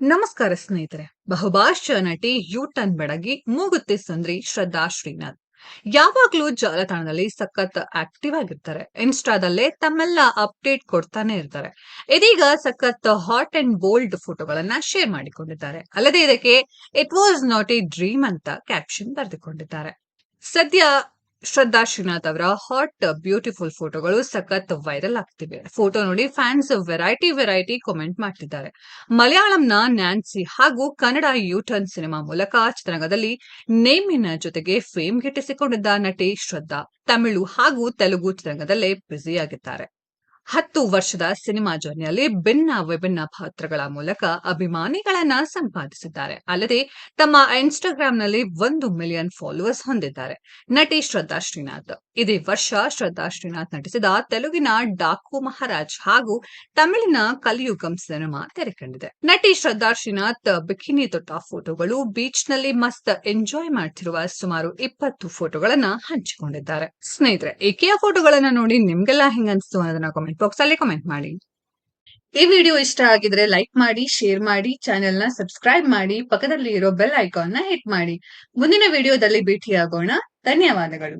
ನಮಸ್ಕಾರ ಸ್ನೇಹಿತರೆ. ಬಹುಭಾಷಾ ನಟಿ ಯೂಟನ್ ಬೆಡಗಿ ಮೂಗುತ್ತಿ ಸಂದ್ರಿ, ಶ್ರದ್ಧಾ ಶ್ರೀನಾಥ್. ಯಾವಾಗ್ಲೂ ಜಾಲತಾಣದಲ್ಲಿ ಸಖತ್ ಆಕ್ಟಿವ್ ಆಗಿರ್ತಾರೆ. ಇನ್ಸ್ಟಾದಲ್ಲೇ ತಮ್ಮೆಲ್ಲ ಅಪ್ಡೇಟ್ ಕೊಡ್ತಾನೆ ಇರ್ತಾರೆ. ಇದೀಗ ಸಖತ್ ಹಾಟ್ ಅಂಡ್ ಬೋಲ್ಡ್ ಫೋಟೋಗಳನ್ನ ಶೇರ್ ಮಾಡಿಕೊಂಡಿದ್ದಾರೆ. ಅಲ್ಲದೆ ಇದಕ್ಕೆ it was not a dream ಅಂತ ಕ್ಯಾಪ್ಷನ್ ಬರೆದುಕೊಂಡಿದ್ದಾರೆ. ಸದ್ಯ ಶ್ರದ್ಧಾ ಶ್ರೀನಾಥ್ ಅವರ ಹಾಟ್ ಬ್ಯೂಟಿಫುಲ್ ಫೋಟೋಗಳು ಸಖತ್ ವೈರಲ್ ಆಗ್ತಿವೆ. ಫೋಟೋ ನೋಡಿ ಫ್ಯಾನ್ಸ್ ವೆರೈಟಿ ವೆರೈಟಿ ಕಾಮೆಂಟ್ ಮಾಡ್ತಿದ್ದಾರೆ. ಮಲಯಾಳಂನ ನ್ಯಾನ್ಸಿ ಹಾಗೂ ಕನ್ನಡ ಯೂಟರ್ನ್ ಸಿನಿಮಾ ಮೂಲಕ ಚಿತ್ರರಂಗದಲ್ಲಿ ನೇಮಿನ ಜೊತೆಗೆ ಫೇಮ್ ಗಿಟ್ಟಿಸಿಕೊಂಡಿದ್ದ ನಟಿ ಶ್ರದ್ಧಾ. ತಮಿಳು ಹಾಗೂ ತೆಲುಗು ಚಿತ್ರರಂಗದಲ್ಲೇ ಬ್ಯುಸಿಯಾಗಿದ್ದಾರೆ ಹತ್ತು ವರ್ಷದ ಸಿನಿಮಾ ಜರ್ನಿಯಲ್ಲಿ ಭಿನ್ನ ವಿಭಿನ್ನ ಪಾತ್ರಗಳ ಮೂಲಕ ಅಭಿಮಾನಿಗಳನ್ನ ಸಂಪಾದಿಸಿದ್ದಾರೆ. ಅಲ್ಲದೆ ತಮ್ಮ ಇನ್ಸ್ಟಾಗ್ರಾಂನಲ್ಲಿ ಒಂದು ಮಿಲಿಯನ್ ಫಾಲೋವರ್ಸ್ ಹೊಂದಿದ್ದಾರೆ. ನಟಿ ಶ್ರದ್ಧಾ ಶ್ರೀನಾಥ್. ಇದೇ ವರ್ಷ ಶ್ರದ್ಧಾ ಶ್ರೀನಾಥ್ ನಟಿಸಿದ ತೆಲುಗಿನ ಡಾಕು ಮಹಾರಾಜ್ ಹಾಗೂ ತಮಿಳಿನ ಕಲಿಯುಗಂ ಸಿನಿಮಾ ತೆರೆಕಂಡಿದೆ. ನಟಿ ಶ್ರದ್ಧಾ ಶ್ರೀನಾಥ್ ಬಿಕಿನಿ ತೊಟ್ಟ ಫೋಟೋಗಳು ಬೀಚ್ನಲ್ಲಿ ಮಸ್ತ್ ಎಂಜಾಯ್ ಮಾಡ್ತಿರುವ ಸುಮಾರು ಇಪ್ಪತ್ತು ಫೋಟೋಗಳನ್ನ ಹಂಚಿಕೊಂಡಿದ್ದಾರೆ. ಸ್ನೇಹಿತರೆ ಏಕೆಯ ಫೋಟೋಗಳನ್ನ ನೋಡಿ ನಿಮ್ಗೆಲ್ಲ ಹೆಂಗ ಅನ್ಸ್ತು ಅನ್ನೋದನ್ನ ಕಾಮೆಂಟ್ ಬಾಕ್ಸ್ ಅಲ್ಲಿ ಕಾಮೆಂಟ್ ಮಾಡಿ. ಈ ವಿಡಿಯೋ ಇಷ್ಟ ಆಗಿದ್ರೆ ಲೈಕ್ ಮಾಡಿ ಶೇರ್ ಮಾಡಿ ಚಾನೆಲ್ನ ಸಬ್ಸ್ಕ್ರೈಬ್ ಮಾಡಿ ಪಕ್ಕದಲ್ಲಿ ಇರೋ ಬೆಲ್ ಐಕಾನ್ನ ಹಿಟ್ ಮಾಡಿ. ಮುಂದಿನ ವಿಡಿಯೋದಲ್ಲಿ ಭೇಟಿಯಾಗೋಣ. ಧನ್ಯವಾದಗಳು.